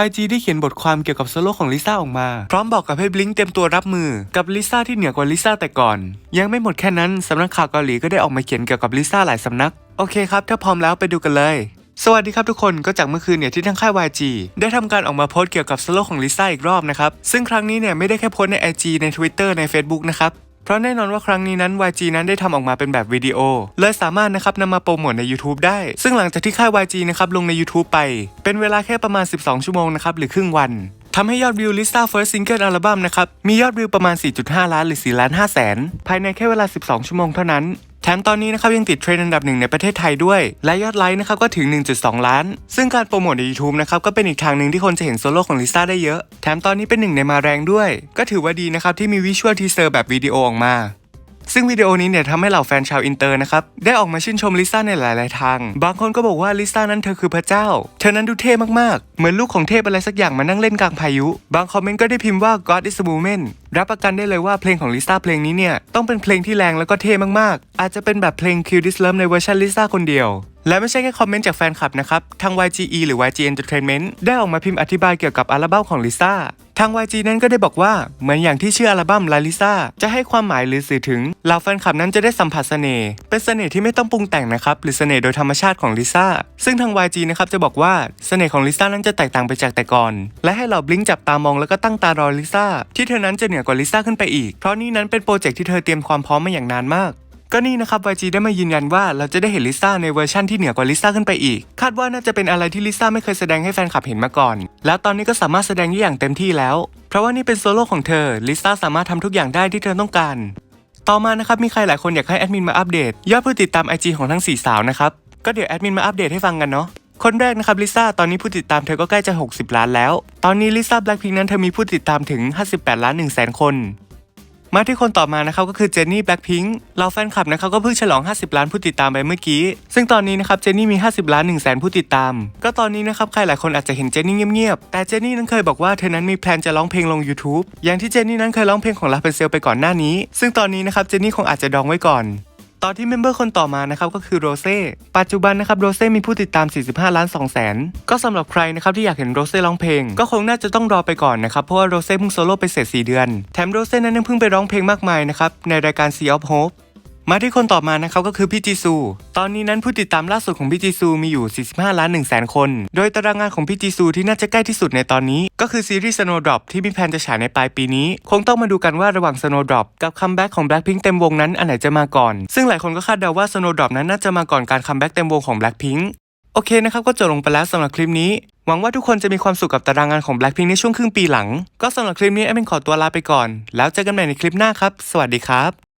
YG ได้เขียนบทความเกี่ยวกับโซโล่ของลิซ่าออกมา พร้อมบอกกับให้บลิงเตรียมตัวรับมือกับลิซ่าที่เหนือกว่าลิซ่าแต่ก่อน ยังไม่หมดแค่นั้นสำนักข่าวเกาหลีก็ได้ออกมาเขียนเกี่ยวกับลิซ่าหลายสำนัก โอเคครับ ถ้าพร้อมแล้วไปดูกันเลยสวัสดีครับทุกคนก็จากเมื่อคืนเนี่ยที่ทางค่าย YG ได้ทำการออกมาโพสต์เกี่ยวกับโซโล่ของลิซ่าอีกรอบนะครับ ซึ่งครั้งนี้เนี่ยไม่ได้แค่โพสต์ใน IG ใน Twitter ใน Facebook นะครับ เพราะแน่นอนว่าครั้งนี้นั้น YG นั้นได้ทำออกมาเป็นแบบวิดีโอเลยสามารถนะครับนำมาโปรโมทใน YouTube ได้ ซึ่งหลังจากที่ค่าย YG นะครับลงใน YouTube ไป เป็นเวลาแค่ประมาณ 12 ชั่วโมงนะครับหรือครึ่งวันทำให้ยอดวิวลิซ่า First Single Album นะครับ มียอดวิวประมาณ 4.5 ล้านหรือ 4 ล้าน5แสน ภายในแค่เวลา 12 ชั่วโมงเท่านั้น แถมตอนนี้นะครับยังติดเทรนด์อันดับหนึ่งในประเทศไทยด้วย และยอดไลค์นะครับก็ถึง 1.2 ล้าน ซึ่งการโปรโมทใน YouTube นะครับก็เป็นอีกทางหนึ่งที่คนจะเห็นโซโล่ของลิซ่าได้เยอะ แถมตอนนี้เป็นหนึ่งในมาแรงด้วย ก็ถือว่าดีนะครับที่มีวิชวลทีเซอร์แบบวิดีโอออกมา ซึ่งวิดีโอนี้เนี่ยทำให้เหล่าแฟนชาวอินเตอร์นะครับได้ออกมาชื่นชมลิซ่าในหลาย ๆ ทาง บางคนก็บอกว่าลิซ่านั้นเธอคือพระเจ้า เธอนั้นดูเท่มาก ๆ เหมือนลูกของเทพอะไรสักอย่างมานั่งเล่นกลางพายุ บางคอมเมนต์ก็ได้พิมพ์ว่า God is a woman รับประกันได้เลยว่าเพลงของลิซ่าเพลงนี้เนี่ยต้องเป็นเพลงที่แรงแล้วก็เท่มาก ๆ อาจจะเป็นแบบเพลง Kill This Love ในเวอร์ชันลิซ่าคนเดียวและไม่ใช่แค่คอมเมนต์จากแฟนคลับนะครับ ทาง YGE หรือ YG Entertainment ได้ออกมาพิมพ์อธิบายเกี่ยวกับอัลบั้มของลิซ่าาง YG นั้นก็ได้บอกว่า เหมือนอย่างที่ชื่ออัลบั้มลาลิซาจะให้ความหมายหรือสื่อถึงเหล่าแฟนคลับนั้นจะได้สัมผัสเสน่ห์เป็นเสน่ห์ที่ไม่ต้องปรุงแต่งนะครับหรือเสน่ห์โดยธรรมชาติของลิซ่าซึ่งทาง YG นะครับจะบอกว่าเสน่ห์ของลิซ่านั้นจะแตกต่างไปจากแต่ก่อน และให้เหล่าบลิงจับตามองแล้วก็ตั้งตารอลิซ่าที่เธอนั้นจะเหนือกว่าลิซ่าขึ้นไปอีกเพราะนี่นั้นเป็นโปรเจกต์ที่เธอเตรียมความพร้อมมาอย่างนานมาก ก็นี่นะครับ YG ได้มายืนยันว่าเราจะได้เห็นลิซ่าในเวอร์ชั่นที่เหนือกว่าลิซ่าขึ้นไปอีก คาดว่าน่าจะเป็นอะไรที่ลิซ่าไม่เคยแสดงให้แฟนคลับเห็นมาก่อน แล้วตอนนี้ก็สามารถแสดงได้อย่างเต็มที่แล้ว เพราะว่านี่เป็นโซโล่ของเธอลิซ่าสามารถทำทุกอย่างได้ที่เธอต้องการ ต่อมานะครับมีใครหลายคนอยากให้แอดมินมาอัปเดตยอดผู้ติดตาม IG ของทั้ง4สาวนะครับก็เดี๋ยวแอดมินมาอัปเดตให้ฟังกันเนาะคนแรกนะครับลิซ่าตอนนี้ผู้ติดตามเธอก็ใกล้จะ 60 ล้านแล้ว ตอนนี้ลิซ่าแบล็คพิงนั้นเธอมีผู้ติดตามถึง 58 ล้าน1แสนคน มาที่คนต่อมานะครับก็คือเจนนี่แบล็คพิงค์เราแฟนคลับนะครับก็เพิ่งฉลอง 50 ล้านผู้ติดตามไปเมื่อกี้ ซึ่งตอนนี้นะครับเจนนี่มี 50 ล้าน1แสนผู้ติดตาม ก็ตอนนี้นะครับใครหลายคนอาจจะเห็นเจนนี่เงียบๆ แต่เจนนี่นั้นเคยบอกว่าเธอนั้นมีแพลนจะร้องเพลงลง YouTube อย่างที่เจนนี่นั้นเคยร้องเพลงของลาเปนเซลไปก่อนหน้านี้ ซึ่งตอนนี้นะครับเจนนี่คงอาจจะดองไว้ก่อน ตอนที่เมมเบอร์คนต่อมานะครับก็คือโรเซ่ปัจจุบันนะครับโรเซ่มีผู้ติดตาม 45 ล้าน2แสนก็สำหรับใครนะครับที่อยากเห็นโรเซ่ร้องเพลง ก็คงน่าจะต้องรอไปก่อนนะครับเพราะว่าโรเซ่เพิ่งโซโล่ไปเสร็จ4เดือน แถมโรเซ่นั้นยังเพิ่งไปร้องเพลงมากมายนะครับในรายการ Sea of Hope มาที่คนต่อมานะครับก็คือพี่จีซู ตอนนี้นั้นผู้ติดตามล่าสุดของพี่จีซูมีอยู่ 45 ล้าน1แสนคน โดยตารางงานของพี่จีซูที่น่าจะใกล้ที่สุดในตอนนี้ ก็คือซีรีส์ Snowdrop ที่มีแผนจะฉายในปลายปีนี้ คงต้องมาดูกันว่าระหว่าง Snowdrop กับคัมแบ็กของ Blackpink เต็มวงนั้นอันไหนจะมาก่อน ซึ่งหลายคนก็คาดเดาว่า Snowdrop นั้นน่าจะมาก่อนการคัมแบ็กเต็มวงของ Blackpink โอเคนะครับก็จบลงไปแล้วสำหรับคลิปนี้ หวังว่าทุกคนจะมีความสุขกับตารางงานของ Blackpink ในช่วงครึ่งปีหลัง ก็สำหรับคลิปนี้แอดมินขอตัวลาไปก่อน แล้วเจอกันใหม่ในคลิปหน้าครับ สวัสดีครับ